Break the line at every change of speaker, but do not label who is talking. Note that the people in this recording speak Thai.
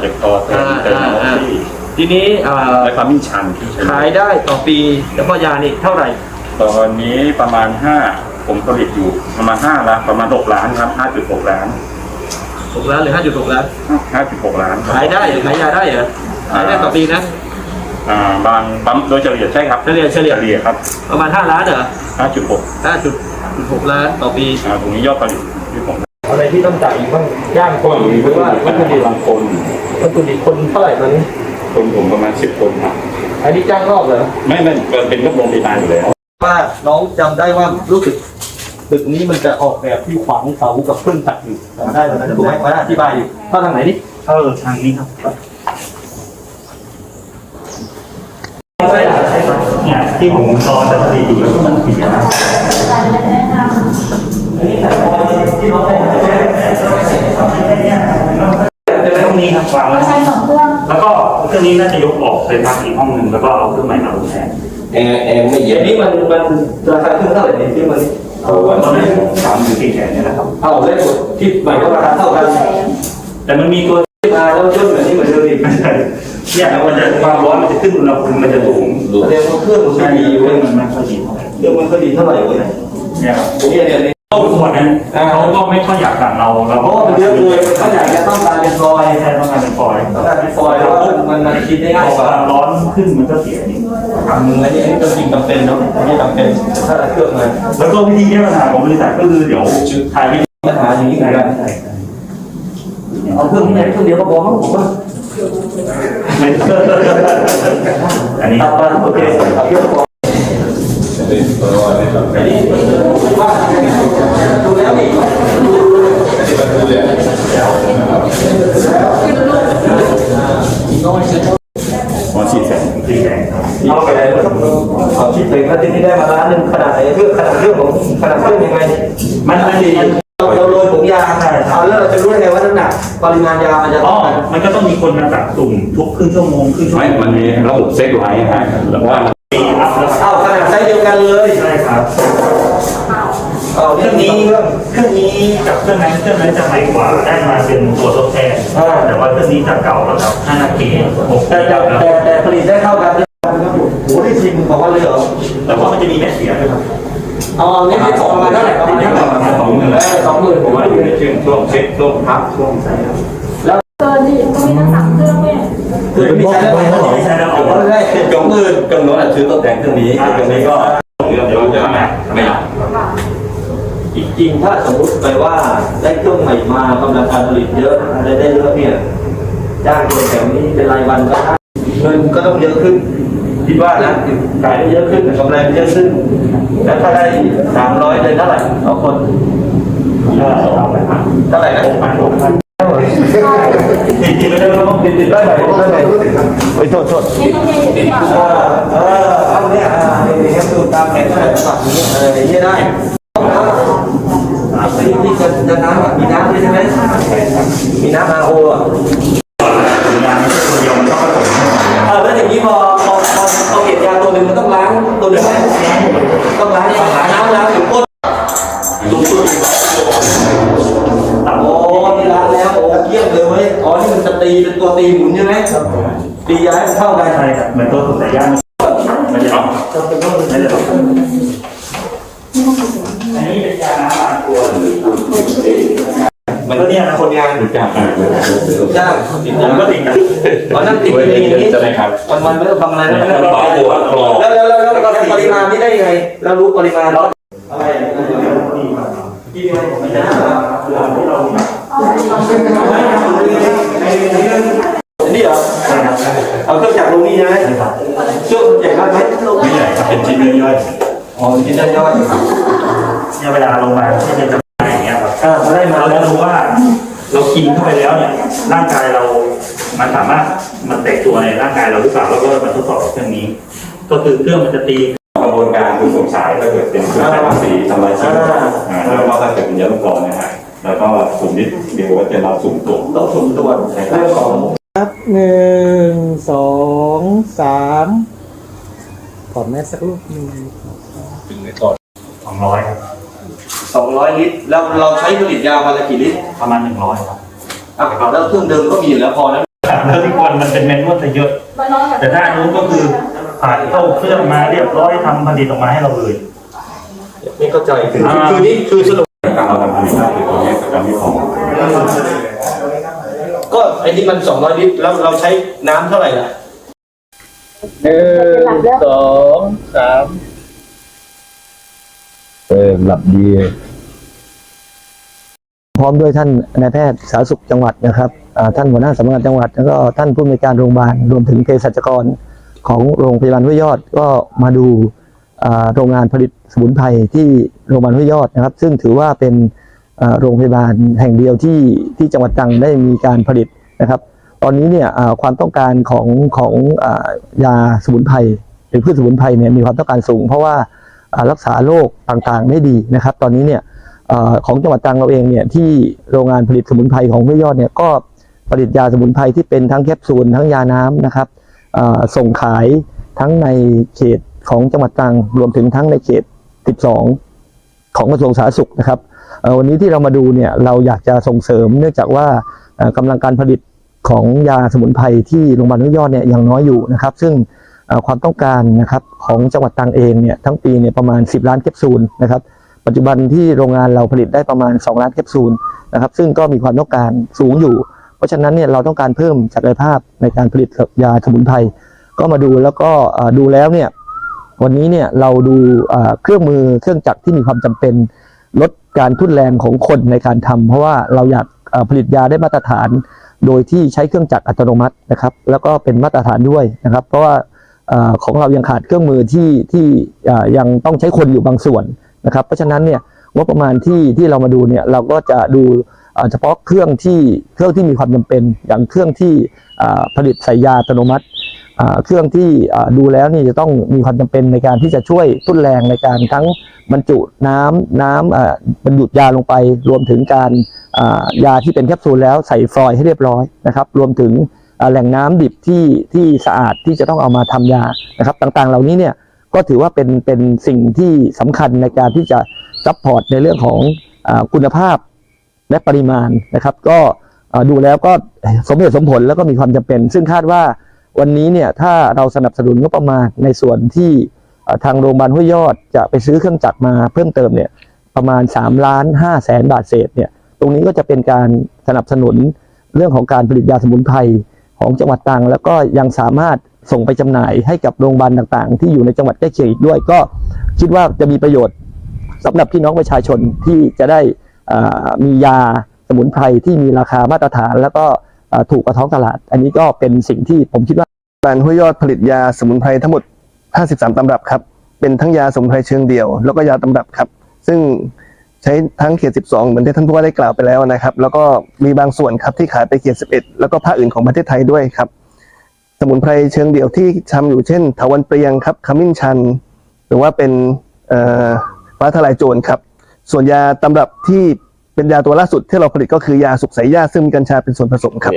เจ็บคอเติมเติมน้ำที่
ทีนี้เอ่อ
และความมิ่งชันที่ใช้
ขายได้ต่อปีแล้วก็ยานี่เท่าไหร่
ตอนนี้ประมาณห้าผมผลิตอยู่ประมาณห้าล้านประมาณหกล้านครับห้าจุดหกล้าน
6ล้านหรือ5.6ล้าน
ห้าจุดหกล้านครับ
ขายได้หรือขายยาได้เหรอขายได้ต่อปีนะ
อ่าบางปั๊มโดยเฉลี่ยใช่ครับ
เฉลี่ยเฉลี่ย
เฉลี่ยครับ
ประมาณ5ล้านเหรอ
ห้าจุดหก
5.6ล้านต่อปี
อ่าตรงนี้ยอดผลิตที่ผม
อะไรที่ต้องจ่ายอีกบ้างย่างคนหรือว่าวัตถุดิบบา
งคน
วัตถุดิบคนเท่าไหร่ตอนนี้
คนผมประมาณสิบคนครับ
อันนี้จ้างรอบเหรอ
ไม่ไม่เป็นก็โรงพยาบาลอยู่แล้ว
ว่าน้องจำได้ว่ารู้สึกตึกนี้มันจะออกแบบที่ขวางเสากับพึ่งตัดอยู่จำได้ตอนนั้นถูกไหมมาอธิบายอยู่เข้าทางไหนนี่
เออทางนี้ครับเนี่ยที่ผมรอจะผลิตอยู่แล้วมันเสีย เป็นตรงนี้ครับวางไว้
ใช้สองเครื่อง
แล้วก็เครื่องนี้น่าจะยกออกไปพักอีกห้องหนึ่งแล้วก็เอาเครื่องใหม่มาลงแทน
แอร์แอร์ไม่เย็
อั
น
นนี้มันมันราคาเครื่องเท่าไหร่เนี่ยที่มัน
เอาไว้ตอนนี้สามถึงสี่แสนเนี่ยนะครับ
เอาได้หมดที่หมายว่าราคาเท่ากัน
แต่มันมีตัว
ที่มาแล้วย่นแบบนี้เหมือนเดิมอีก
เนี่ยมันจะความร้อนมันจะขึ้นอุณหภูมิมันจะสูง
แสดงว่าเครื่องมัน
ใช่
ไม่ดี
เค
เว้
รื่อยงมันไม่ค่อยดีเท่าไหร่
เครื่องมันก็ดีเท่าไหร่เว้ย
เนี่ยครับ
เนี่ยเนี่ย เนี่ย
ต้มขวดนั้นเขาก็ไม่ค่อยอยากสั่งเราเรา
เพราะว่ามันเยอะเลยเขาอยากจะต้องการเป็นฟอยล์
ใช่ต้องการเป็นฟอยล์
ต้องการเป็นฟอยล์แล้วมันมันคิดได้
พ
ง่าย
อก
ว่า
ความร้อนขึ้นมันก็เสียนี่
มึงอันนี้อันนี้ก็จริงจำเป็นเนาะอันนี้จำเป็นถ้าเครื่องมา
แล้วก็วิธีแก้ปัญหาของบริษัทก็คือเดี๋ยวถ่ายวิดี
ปัญหาอย่างนี้เหมือนกัน
ใช่
เอาเครื่องนี้เครื่องเดียวก็พอมั้งผมว่า
ไม่อันนี้
เอาไปโอเคเอาเครื่องพออันนี้
หมอฉีดแสง
สี่แสน
เอาไปเลยเอาคิดถึงว่าที่ได้มาล้านหนึ่งขนาดไหนเครื่องขนาดเรื่องของขนาดเรื่องยังไง
มันมันดี
เราเราโรยผงยาเอาแล้วเราจะรู้ได้ไงว่าน้ำหนักปริมาณยามันจะ
อ๋อ
กัน
มันก็ต้องมีคนมาตัดตุ่มทุกครึ่งชั่วโมงครึ่งชั่ว
ไม่
โมง
มันมีระบบเซ็ตไว้ฮะแล้วว่า
ปีอัพแล้ว
เอาขนาดไซส์เดียวกันเลย
ใช่ครับ
เอา
เค
นี่
รื่อง
มี
นี้
เครื่อง
เครื่องนี้กับเครื่องนั้นเครื่องนั้นจะใหม่กว่าได้มาเป็นตัวทดแทน
อ่า
แต่ว่าเครื่องนี้จะเก่าแล้วครับ5ปี6
แต่
ปี
แต่
แล้ว
แต่แต่ผลิตได้เท่ากันโอ้โหที่จริงบอกว่าเลยเหรอ
แต่ว่ามันจะมีแม่เสียด้วยครับ
เอาเอาเนี่ยที่สองมาเท่าไหร่ประมาณเท่าไหร่
ประมาณสองหมื่น
เออสองหมื่น
ผมว่าอยู่ในช่วงช่วงเช็คช่วงพักช่วงใส่
เกินดิก็มีทั้งสามเครื่องเนี่ย
คือมีใช้แล้วไหม
ไม่ใช่แล้ว
เอา
เอา
ก็ได้
เครื่องมือเครื่องโน้นอะซื้อตัวแต่งเครื่องนี้เครื่องนี้ก็
เรื่องเดียวจะไม่ไม่
จ ริงๆ ถ้าสมมติไปว่าได้เครื่องใหม่มากำลังการผลิตเยอะอะไรได้เยอะเนี่ยจ้างคนแถวนี้เป็นรายวันก็ได้เงินก็ต้องเยอะขึ้นคิดว่านะขายได้เยอะขึ้นกำไรมันเยอะขึ้น แล้วถ้าได้สามร้อยเดือนเท่าไหร่ต่อคน
เอาไปครับ
เท่าไหร่นะ
หกพันหกพัน
จริงๆไม่ได้ต้องติดติดได้ไหมได้ไหมไปโทษโทษ
นี่ต้องมีสิบบาท
เออเออเอาเนี่ยอ่านี่ครับดูตามแผนอะไรแบบนี้เอออย่างนี้ได้อ่า ที่ที่จะจะน้ำมีน้ำด้วยใช่ไหมมีน้ำอาโออะ
งานไม่ใช่ตัวเดียวมันต้องผสม
เออแล้วอย่างนี้พอพอพอพอเก็บยาตัวหนึ่งมันต้องล้างตัวหนึ่งไหมต้องล้างล้างน้ำล้างถึงก้นโอ้นี่ล้างแล้วโอ้เยี่ยมเลยเว้ยอ๋อนี่มันจะตีเป็นตัวตีหมุนใช่ไหมตีย้ายมันเข้ากัน
ใช่ครับเหมือนตัวสุดสายย่างมันจะไม่ได้หรอกอันนี้เป็นยาน้ำบางตัว
มันก็ เนี่ยนะคนงาน
รู้จักกัน
จ้าง
ผมก็ติดกัน
ตอนนั้นติดเป็นอย่างนี้
ใช่ไหมครับ
วันวันๆไม่ต้องทำอะไรนะ
แล้วก็ปวดคอ
แล้วแล้วแล้วแล้วเราปริมาณนี้ได้ยังไงเรารู้ปริมาณแล้วอะไรอะที่นี่ผมไม่ได้
ที่เรา
นี่เหรอเอาเครื่องจักรลงนี่ใช่ไหมเครื่องใหญ่มากไหม
ไม่ใหญ่ครับเป็นชิ้นย่อย
อ๋อกินได้ย่อย
ๆเนี่ยเวลาลงมาที่จะ จำหน่ายอย่างเงี้ยครับ
อ่าพอได้มา
เรา
แล้
จะ
ว
รู้ว่าเรากินเข้าไปแล้วเนี่ยร่างกายเรามันสามารถมันแตกตัวในร่างกายเราหรือเปล่าแล้วก็มาทดสอบเครื่องนี้ ก็คือเครื่องมันจะตี
กระบวนการคือสงสายถ้าเกิดเป็นเครื่องแต่งสีทำลายชิ้นอ่าแล้วก็ถ้าเกิดเป็นยาลูกกรอนนะฮะแล้วก็สุ่มนิดเดียวก็จะเราสุ่มตัว
ต้องสุ่มตรวจเรื่องของ
ครับหนึ่งสองสามขอแม่สักลูกหนึ่ง
สองร้อยครับ
200 ลิตร แล้วเราใช้ผลิตยาวันละกี่ลิตร
ประมาณหนึ่งร้อยครับ
อะแล้วเครื่องเดิมก็มีอยู่แล้วพอแล้ว
แล้วที่ควรมันเป็นแมนนวลซะเยอะ
มานอนกับ
แต่ถ้าอันนู้นก็คือผ่านเข้าเครื่องมาเรียบร้อยทำผลิตออกมาให้เราเลย
นี่เข้าใจคือ
อ่า
คือนี่คือสรุป
การเราทำผลิตก็คือตรงนี้กับการที่ของ
ก็ไอ้ที่มันสองร้อยลิตร แล้วเราใช้น้ำเท่าไหร่ล่ะ
หนึ่งสองสาม
เออหลับดี
พร้อมด้วยท่านนายแพทย์สาธารณสุขจังหวัดนะครับอ่าท่านหัวหน้าสำนักงานจังหวัด แล้วก็ท่านผู้อำนวยการโรงพยาบาลรวมถึงเภสัชกรของโรงพยาบาลห้วยยอดก็มาดูอ่าโรงงานผลิตสมุนไพรที่โรงพยาบาลห้วยยอดนะครับ ซึ่งถือว่าเป็นอ่าโรงพยาบาลแห่งเดียวที่ที่จังหวัดตรังได้มีการผลิตนะครับ ตอนนี้เนี่ยอ่าความต้องการของของอายาสมุนไพรหรือพืชสมุนไพรเนี่ยมีความต้องการสูง เพราะว่า รักษาโรคต่างๆได้ดีนะครับ ตอนนี้เนี่ยอของจังหวัดตรังเราเองเนี่ยที่โรงงานผลิตสมุนไพรของห้วยยอดเนี่ยก็ผลิตยาสมุนไพรที่เป็นทั้งแคปซูลทั้งยาน้ำนะครับส่งขายทั้งในเขตของจังหวัดตรังรวมถึงทั้งในเขต 12 ของกระทรวงสาธารณสุขนะครับวันนี้ที่เรามาดูเนี่ยเราอยากจะส่งเสริมเนื่องจากว่าเอ่อกำลังการผลิตของยาสมุนไพรที่โรงพยาบาลห้วยยอดเนี่ยยังน้อยอยู่นะครับ ซึ่ง ความต้องการนะครับของจังหวัดตรังเองเนี่ยทั้งปีเนี่ยประมาณ 10 ล้านแคปซูลนะครับปัจจุบันที่โรงงานเราผลิตได้ประมาณ 2 ล้านแคปซูลนะครับซึ่งก็มีความต้องการสูงอยู่ เพราะฉะนั้นเนี่ยเราต้องการเพิ่มศักยภาพในการผลิตยาสมุนไพรก็มาดูแล้วก็ดูแล้วเนี่ยวันนี้เนี่ยเราดูเครื่องมือเครื่องจักรที่มีความจำเป็นลดการทุ่นแรงของคนในการทำเพราะว่าเราอยากผลิตยาได้มาตรฐาน โดยที่ใช้เครื่องจักรอัตโนมัตินะครับ แล้วก็เป็นมาตรฐานด้วยนะครับ เพราะว่า ของเรายังขาดเครื่องมือที่ที่ยังต้องใช้คนอยู่บางส่วนนะครับ เพราะฉะนั้นเนี่ยงบประมาณที่ที่เรามาดูเนี่ยเราก็จะดูเฉพาะเครื่องที่เครื่องที่มีความจำเป็น อย่างเครื่องที่ผลิตใส่ยยาอัตโนมัติเครื่องที่ดูแล้วนี่จะต้องมีความจำเป็นในการที่จะช่วยทุ่นแรงในการทั้งบรรจุน้ำน้ำบรรจุยาลงไป รวมถึงการยาที่เป็นแคปซูลแล้วใส่ฟอยให้เรียบร้อยนะครับ รวมถึง แหล่งน้ำดิบที่ที่สะอาดที่จะต้องเอามาทำยานะครับ ต่างๆ เหล่านี้เนี่ยก็ถือว่าเป็นเป็นสิ่งที่สำคัญในการที่จะซัพพอร์ตในเรื่องของอคุณภาพและปริมาณนะครับ ก็ดูแล้วก็สมเหตุสมผลแล้วก็มีความจำเป็น ซึ่งคาดว่าวันนี้เนี่ยถ้าเราสนับสนุนงบประมาณในส่วนที่ทางโรงพยาบาลห้วยยอดจะไปซื้อเครื่องจักรมาเพิ่มเติมเนี่ยประมาณ3ล้าน5แสนบาทเศษเนี่ยตรงนี้ก็จะเป็นการสนับสนุนเรื่องของการผลิตยาสมุนไพร ของจังหวัดตรัง แล้วก็ยังสามารถส่งไปจำหน่ายให้กับโรงพยาบาลต่างๆ ที่อยู่ในจังหวัดใกล้เคียงอีกด้วย ก็คิดว่าจะมีประโยชน์สำหรับพี่น้องประชาชนที่จะได้มียาสมุนไพรที่มีราคามาตรฐาน แล้วก็ถูกกว่าท้องตลาด อันนี้ก็เป็นสิ่งที่ผมคิดว่า
โรงพยาบาลห้วยยอดผลิตยาสมุนไพรทั้งหมด 53ตำรับครับ เป็นทั้งยาสมุนไพรเชิงเดี่ยว แล้วก็ยาตำรับครับ ซึ่ง ใช้ทั้งเขต 12 เหมือนที่ท่านผู้ว่าได้กล่าวไปแล้วนะครับ แล้วก็มีบางส่วนครับที่ขายไปเขต 11 แล้วก็ภาคอื่นของประเทศไทยด้วยครับ สมุนไพรเชิงเดี่ยวที่ทำอยู่เช่นถาวันเปรียงครับขมิ้นชัน หรือว่าเป็นฟ้าทลายโจรครับ ส่วนยาตำรับที่เป็นยาตัวล่าสุดที่เราผลิตก็คือยาสุกใสยาซึ่งมีกัญชาเป็นส่วนผสมครับ